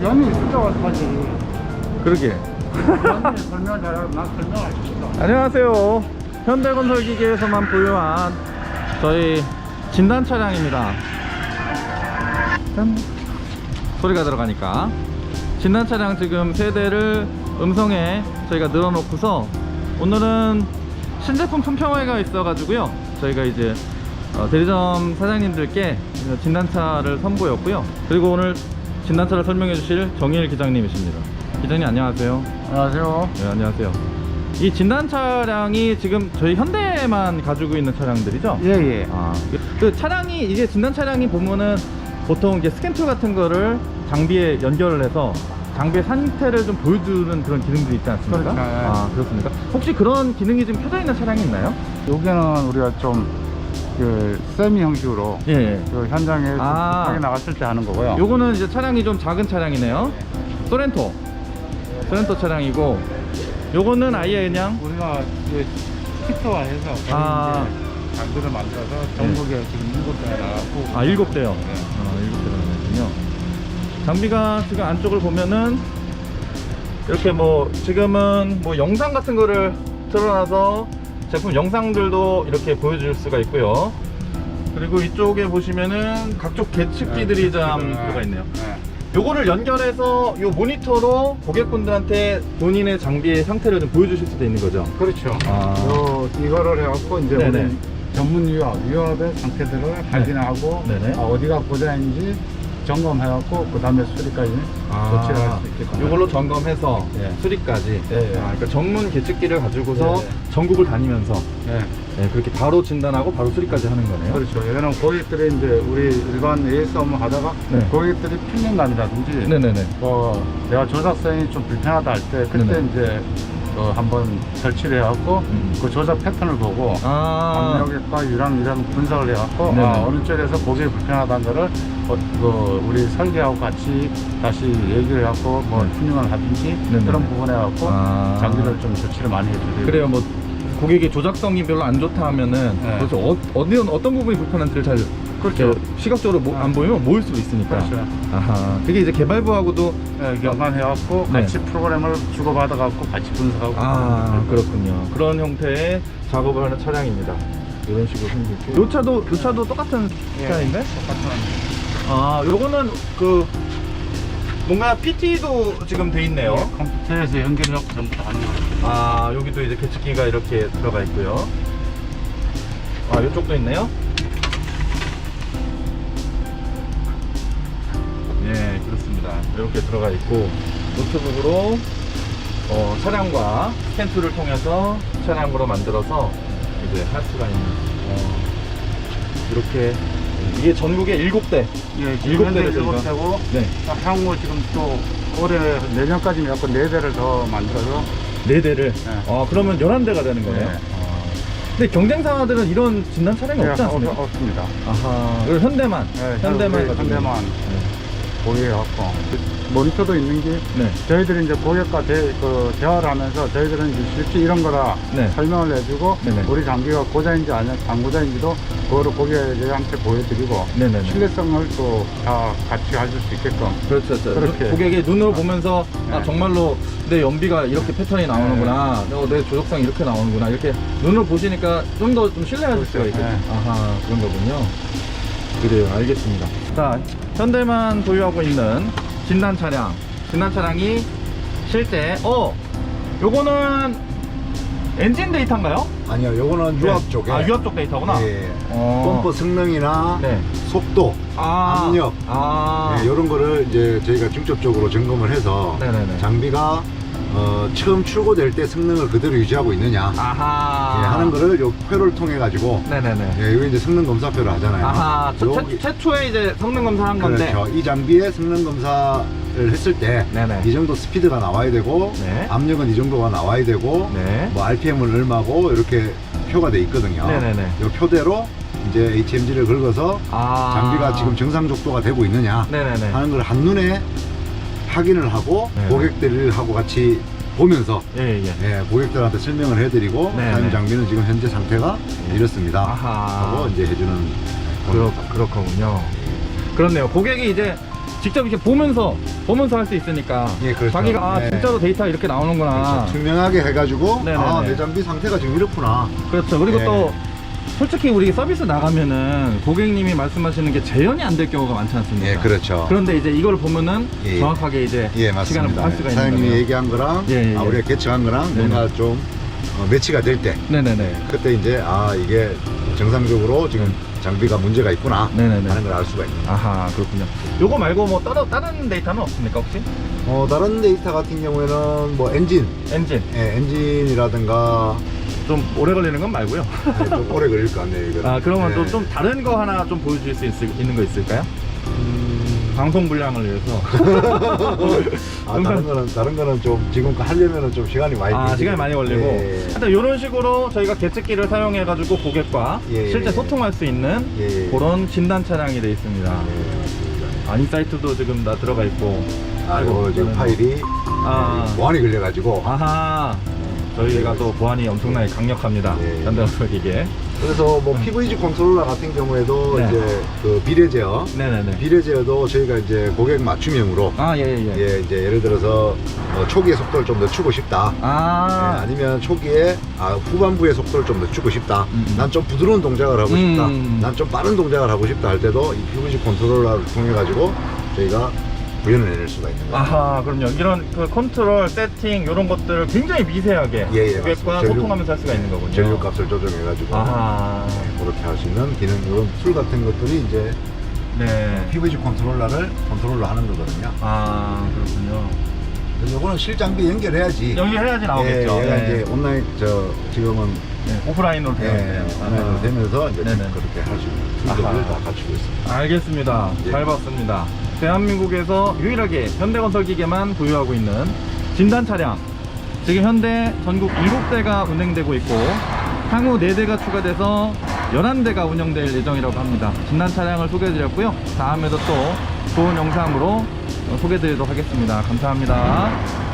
때 와서 하지. 그러게. 설명 잘하고 난 설명할 수 있어. 안녕하세요. 현대건설기계에서만 보유한 저희 진단 차량입니다. 짠. 소리가 들어가니까. 진단 차량 지금 세 대를 음성에 저희가 늘어놓고서 오늘은 신제품 품평회가 있어가지고요. 저희가 이제 어, 대리점 사장님들께 진단차를 선보였고요. 그리고 오늘 진단차를 설명해 주실 정일 기장님이십니다. 기장님 안녕하세요. 안녕하세요. 네, 안녕하세요. 이 진단 차량이 지금 저희 현대만 가지고 있는 차량들이죠? 예, 예. 아, 그 차량이 이게 진단 차량이 보면은 보통 이제 스캔 툴 같은 거를 장비에 연결을 해서 장비의 상태를 좀 보여주는 그런 기능들이 있지 않습니까? 그렇죠, 예. 아, 그렇습니까? 혹시 그런 기능이 지금 켜져 있는 차량이 있나요? 여기는 우리가 좀, 그, 세미 형식으로 예. 예. 그 현장에 아. 나갔을 때 하는 거고요. 요거는 이제 차량이 좀 작은 차량이네요. 소렌토. 소렌토 차량이고 요거는 아예 그냥 우리가 그 키트화 해서 아. 이제 장비를 만들어서 전국에 지금 일곱 대가 나갔고 아 일곱 대요. 네. 아 일곱 대가 나군요. 장비가 지금 안쪽을 보면은 이렇게 뭐 지금은 뭐 영상 같은 거를 틀어놔서 제품 영상들도 이렇게 보여줄 수가 있고요. 그리고 이쪽에 보시면은 각종 계측기들이 좀 들어가 있네요. 네. 요거를 연결해서 요 모니터로 고객분들한테 본인의 장비의 상태를 좀 보여주실 수도 있는 거죠. 그렇죠. 아. 요, 이거를 해갖고 이제 네네. 우리 전문 유압, 유압의 상태들을 확인하고. 아, 어디가 고장인지 점검해갖고 그 다음에 수리까지 조치를 할 수 있게끔. 이걸로 점검해서 예. 수리까지. 예, 예. 아, 그러니까 전문 계측기를 가지고서 예, 예. 전국을 다니면서 네. 예, 그렇게 바로 진단하고 바로 수리까지 하는 거네요. 그렇죠. 얘는 고객들이 이제 우리 일반 AS 업무 하다가 네. 고객들이 필름감이라든지 네네네. 뭐 내가 조작성이 좀 불편하다 할 때 그때 네네. 이제 어, 한번 설치를 해갖고 음. 그 조작 패턴을 보고 아, 압력과 유랑 이런 분석을 해갖고 네네. 아, 어느 쪽에서 고객이 불편하다는 거를 어, 그 우리 설계하고 같이 다시 얘기를 해갖고 뭐 네. 튜닝을 하든지 네네. 그런 부분에 갖고 아. 장비를 좀 조치를 많이 해주세요. 그래요. 뭐 고객이 조작성이 별로 안 좋다 하면은 네. 그래서 어, 어디 어떤 부분이 불편한지를 잘 그렇죠. 이렇게 시각적으로 모- 안 네. 보이면 모일 수도 있으니까. 그렇죠. 아하. 그게 이제 개발부하고도 네, 연관해갖고 네. 같이 프로그램을 주고받아갖고 같이 분석하고 아 그렇군요. 그런 형태의 작업을 하는 차량입니다. 이런 식으로 생기고. 요 차도 요 차도 똑같은 예, 차량인데? 똑같은 아 요거는 그 뭔가 PT도 지금 돼 있네요. 컴퓨터에서 연결해갖고 전부 다 하는 거예요. 아 여기도 이제 계측기가 이렇게 들어가 있고요. 아 이쪽도 있네요. 예 그렇습니다. 이렇게 들어가 있고 노트북으로 어, 차량과 스캔툴을 통해서 차량으로 만들어서 이제 할 수가 있는 어, 이렇게 이게 전국에 7대 예, 일곱 일곱 대를 대를 일곱 저희가- 대고 네. 향후 지금 또 올해 내년까지 갖고 네 대를 더 만들어서. 4대를? 네. 아 그러면 11대가 되는 거네요? 네. 아, 근데 경쟁사들은 이런 진단 차량이 없지 않습니까? 없, 습니다. 아하. 그리고 현대만. 네, 현대만 가지고 현대만. 있는. 보유해갖고 모니터도 있는 게 네. 저희들이 이제 고객과 대, 그 대화를 하면서 저희들은 이제 실제 이런 거라 네. 설명을 해주고 네네. 우리 장비가 고장인지 아니 반고장인지도 그거를 고객한테 보여드리고 네네네 신뢰성을 또 다 같이 가질 수 있게끔 그렇죠, 그렇죠. 눈- 고객이 눈으로 보면서 아 네. 정말로 내 연비가 이렇게 패턴이 나오는구나, 어, 내 조작성이 이렇게 나오는구나 이렇게 눈으로 보시니까 좀 더 좀 신뢰할 수가 그렇죠. 있겠죠. 네. 아하 그런 거군요. 그래요, 알겠습니다. 자, 현대만 보유하고 있는 진단 차량, 진단 차량이 실제 어 요거는 엔진 데이터인가요? 아니요, 요거는 유압 네. 쪽에 아 유압 쪽 데이터구나. 예, 어. 펌프 성능이나 네. 속도, 아, 압력, 아, 예, 이런 거를 이제 저희가 직접적으로 점검을 해서 네네네. 장비가 어, 처음 출고될 때 성능을 그대로 유지하고 있느냐 아하. 예, 하는 거를 요 표를 통해 가지고 네네네. 예, 이거 이제 성능 검사표를 하잖아요. 아하, 저, 여기- 최, 최초에 이제 성능 검사한 건데. 그렇죠. 이 장비의 성능 검사를 했을 때이 네네. 정도 스피드가 나와야 되고 네. 압력은 이 정도가 나와야 되고 네. 뭐 RPM은 얼마고 이렇게 표가 돼 있거든요. 네네네. 이 표대로 이제 HMG를 긁어서 아. 장비가 지금 정상 족도가 되고 있느냐 네네네. 하는 걸 한눈에 확인을 하고 네. 고객들하고 같이 보면서 예, 예. 예, 고객들한테 설명을 해드리고 네, 다음 네. 장비는 지금 현재 상태가 이렇습니다 아하. 하고 이제 해주는 그렇, 그렇군요. 그렇네요. 고객이 이제 직접 이렇게 보면서 보면서 할 수 있으니까 예, 그렇죠. 자기가 아 네. 진짜로 데이터 이렇게 나오는구나 그렇죠. 투명하게 해가지고 네네네. 아내 장비 상태가 지금 이렇구나 그렇죠. 그리고 예. 또 솔직히 우리 서비스 나가면은 고객님이 말씀하시는 게 재현이 안 될 경우가 많지 않습니까? 예 그렇죠 그런데 이제 이걸 보면은 예. 정확하게 이제 예 시간을 맞습니다 할 수가 있는 사장님이 거네요. 얘기한 거랑 예, 예, 아, 예. 우리가 개척한 거랑 네네. 뭔가 좀 어, 매치가 될 때 네네네. 그때 이제 아 이게 정상적으로 지금 장비가 문제가 있구나 네네네. 하는 걸 알 수가 있는. 아하 그렇군요. 요거 말고 뭐 따로 다른 데이터는 없습니까 혹시? 어, 다른 데이터 같은 경우에는 뭐 엔진 엔진 예, 엔진이라든가 좀 오래 걸리는 건 말고요. 네, 좀 오래 걸릴 것 같네요 이거는 아 그러면 예. 또좀 다른 거 하나 좀 보여줄 수 있, 있는 거 있을까요? 음, 방송 분량을 위해서. 아, 다른 거는 다른 거는 좀 지금 하려면은 좀 시간이 많이 아. 시간이 많이 걸리고 예, 하여튼 이런 식으로 저희가 계측기를 사용해 가지고 고객과 예, 예, 실제 예. 소통할 수 있는 예, 예. 그런 진단 차량이 되어 있습니다 예. 아 인사이트도 지금 다 들어가 있고 아, 이거 지금 파일이 아. 보안이 걸려가지고 아하 저희가 또 보안이 엄청나게 강력합니다 예. 현대건설기계 그래서 뭐 PVG 컨트롤러 같은 경우에도 네. 이제 그 비례 제어 네네네 비례 제어도 저희가 이제 고객 맞춤형으로 아 예 예 예 예, 이제 예를 들어서 어, 초기의 속도를 좀 늦추고 싶다. 아 예, 아니면 초기에 아, 후반부의 속도를 좀 늦추고 싶다. 음, 음. 난 좀 부드러운 동작을 하고 싶다. 음. 난 좀 빠른 동작을 하고 싶다 할 때도 이 PVG 컨트롤러를 통해 가지고 저희가 구현을 해낼 수가 있는 거예요. 아하 그럼요 이런 그 컨트롤 세팅 이런 것들을 굉장히 미세하게 예, 예, 고객과 맞습니다. 전류- 소통하면서 할 수가 있는 거군요 전류값을 조정해 가지고 아하 그렇게 할 수 있는 기능 이런 툴 같은 것들이 이제 네. PVG 컨트롤러를 컨트롤러 하는 거거든요. 아 그렇군요. 그래서 이거는 실장비 연결해야지. 여기 해야지 나오겠죠. 예, 얘가 네. 이제 온라인 저 지금은 네, 오프라인으로 되어 예, 있네요. 온라인으로 아하. 되면서 이제 네네. 그렇게 할 수 있는 툴들을 아하. 다 갖추고 있습니다. 알겠습니다. 예. 잘 봤습니다. 대한민국에서 유일하게 현대건설 기계만 보유하고 있는 진단 차량. 지금 현대 전국 7대가 운행되고 있고 향후 4대가 추가돼서 11대가 운영될 예정이라고 합니다. 진단 차량을 소개해드렸고요. 다음에도 또 좋은 영상으로 소개해드리도록 하겠습니다. 감사합니다.